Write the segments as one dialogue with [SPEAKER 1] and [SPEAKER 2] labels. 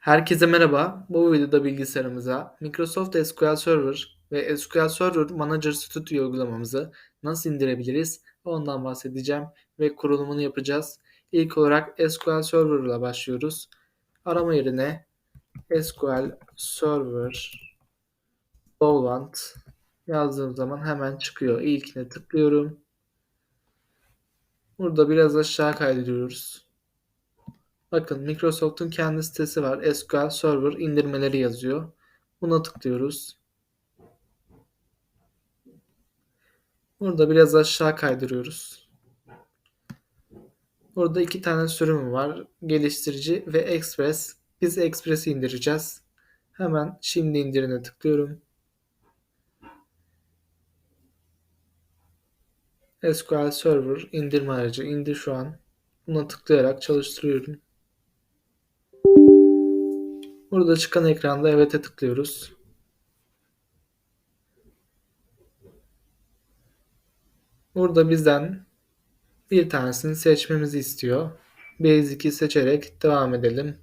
[SPEAKER 1] Herkese merhaba. Bu videoda bilgisayarımıza Microsoft SQL Server ve SQL Server Manager Studio uygulamamızı nasıl indirebiliriz ondan bahsedeceğim ve kurulumunu yapacağız. İlk olarak SQL Server ile başlıyoruz. Arama yerine SQL Server Dolant yazdığım zaman hemen çıkıyor. İlkine tıklıyorum. Burada biraz aşağı kaydırıyoruz. Bakın Microsoft'un kendi sitesi var. SQL Server indirmeleri yazıyor. Buna tıklıyoruz. Burada biraz aşağı kaydırıyoruz. Burada iki tane sürüm var. Geliştirici ve Express. Biz Express'i indireceğiz. Hemen şimdi indirine tıklıyorum. SQL Server indirme aracı indi şu an. Buna tıklayarak çalıştırıyorum. Burada çıkan ekranda evet'e tıklıyoruz. Burada bizden bir tanesini seçmemizi istiyor. Basic'i seçerek devam edelim.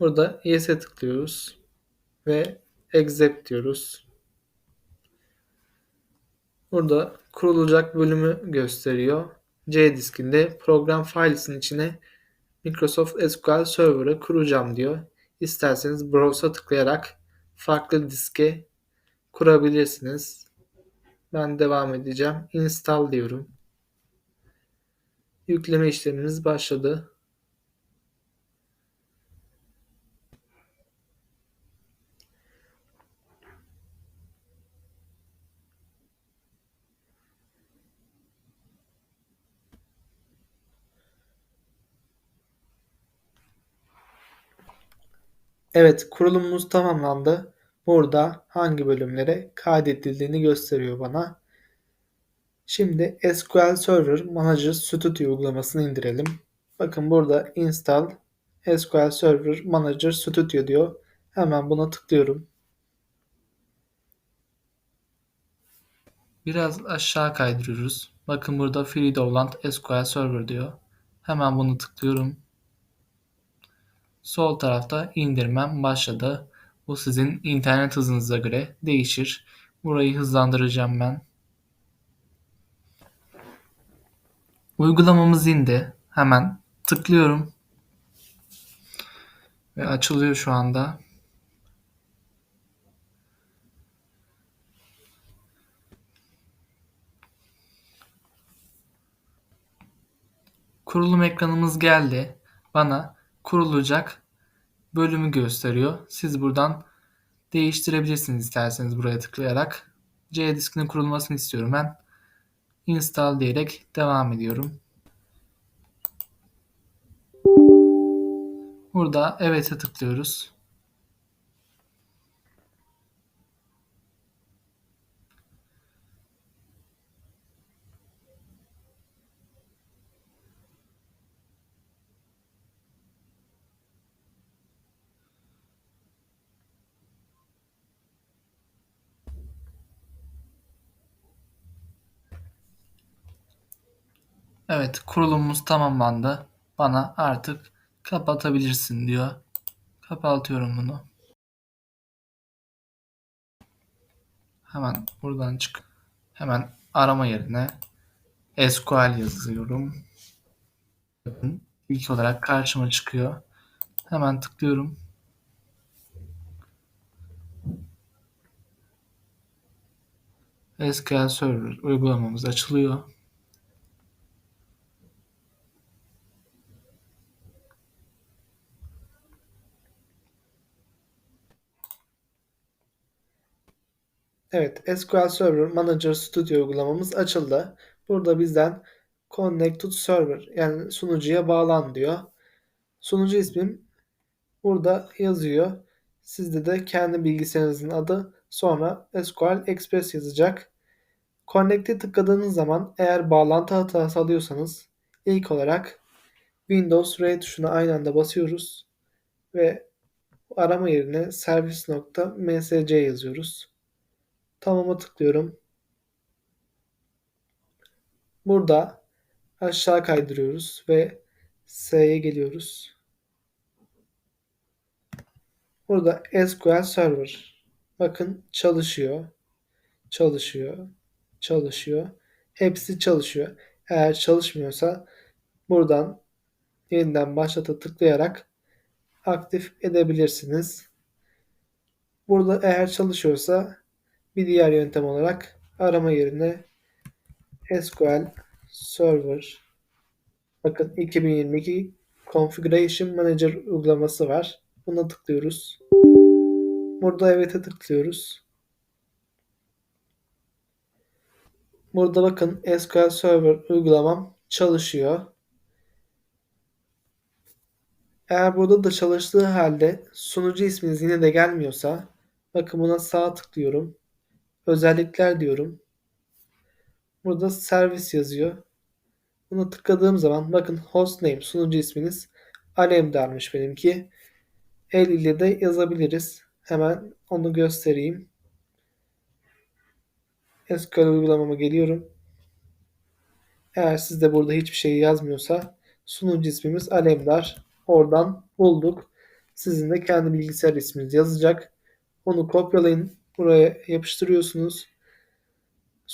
[SPEAKER 1] Burada Yes'e tıklıyoruz ve Accept diyoruz. Burada kurulacak bölümü gösteriyor. C diskinde program files'in içine Microsoft SQL Server'ı kuracağım diyor. İsterseniz Browse'a tıklayarak farklı diske kurabilirsiniz. Ben devam edeceğim. Install diyorum. Yükleme işlemimiz başladı. Evet, kurulumumuz tamamlandı. Burada hangi bölümlere kaydedildiğini gösteriyor bana. Şimdi SQL Server Manager Studio uygulamasını indirelim. Bakın burada install SQL Server Manager Studio diyor. Hemen buna tıklıyorum. Biraz aşağı kaydırıyoruz. Bakın burada Free Download SQL Server diyor. Hemen bunu tıklıyorum. Sol tarafta indirmem başladı. Bu sizin internet hızınıza göre değişir. Burayı hızlandıracağım ben. Uygulamamız indi. Hemen tıklıyorum. Ve açılıyor şu anda. Kurulum ekranımız geldi. Bana kurulacak bölümü gösteriyor. Siz buradan değiştirebilirsiniz isterseniz buraya tıklayarak. C diskinin kurulmasını istiyorum ben. Install diyerek devam ediyorum. Burada evet'e tıklıyoruz. Evet kurulumumuz tamamlandı. Bana artık kapatabilirsin diyor. Kapatıyorum bunu. Hemen buradan çık. Hemen arama yerine SQL yazıyorum. Bakın ilk olarak karşıma çıkıyor. Hemen tıklıyorum. SQL Server uygulamamız açılıyor. Evet, SQL Server Manager Studio uygulamamız açıldı. Burada bizden Connect to Server yani sunucuya bağlan diyor. Sunucu ismim burada yazıyor. Sizde de kendi bilgisayarınızın adı sonra SQL Express yazacak. Connect'e tıkladığınız zaman eğer bağlantı hatası alıyorsanız ilk olarak Windows R tuşuna aynı anda basıyoruz ve arama yerine servis.msc yazıyoruz. Tamam'a tıklıyorum. Burada aşağı kaydırıyoruz ve S'ye geliyoruz. Burada SQL Server. Bakın çalışıyor. Çalışıyor. Çalışıyor. Hepsi çalışıyor. Eğer çalışmıyorsa buradan yeniden başlata tıklayarak aktif edebilirsiniz. Burada eğer çalışıyorsa bir diğer yöntem olarak arama yerine SQL Server bakın 2022 Configuration Manager uygulaması var. Buna tıklıyoruz. Burada evet'e tıklıyoruz. Burada bakın SQL Server uygulamam çalışıyor. Eğer burada da çalıştığı halde sunucu isminiz yine de gelmiyorsa bakın buna sağ tıklıyorum. Özellikler diyorum. Burada servis yazıyor. Buna tıkladığım zaman bakın hostname sunucu isminiz Alemdar'mış benimki. El ile de yazabiliriz. Hemen onu göstereyim. SQL uygulamama geliyorum. Eğer sizde burada hiçbir şey yazmıyorsa sunucu ismimiz Alemdar. Oradan bulduk. Sizin de kendi bilgisayar isminiz yazacak. Onu kopyalayın. Buraya yapıştırıyorsunuz.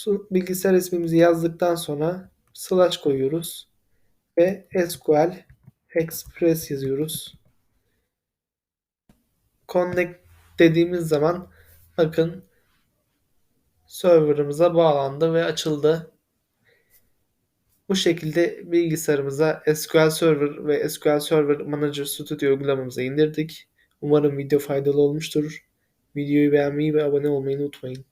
[SPEAKER 1] Bilgisayar ismimizi yazdıktan sonra slash koyuyoruz. Ve SQL Express yazıyoruz. Connect dediğimiz zaman bakın serverımıza bağlandı ve açıldı. Bu şekilde bilgisayarımıza SQL Server ve SQL Server Manager Studio uygulamamızı indirdik. Umarım video faydalı olmuştur. Videoyu beğenmeyi ve abone olmayı unutmayın.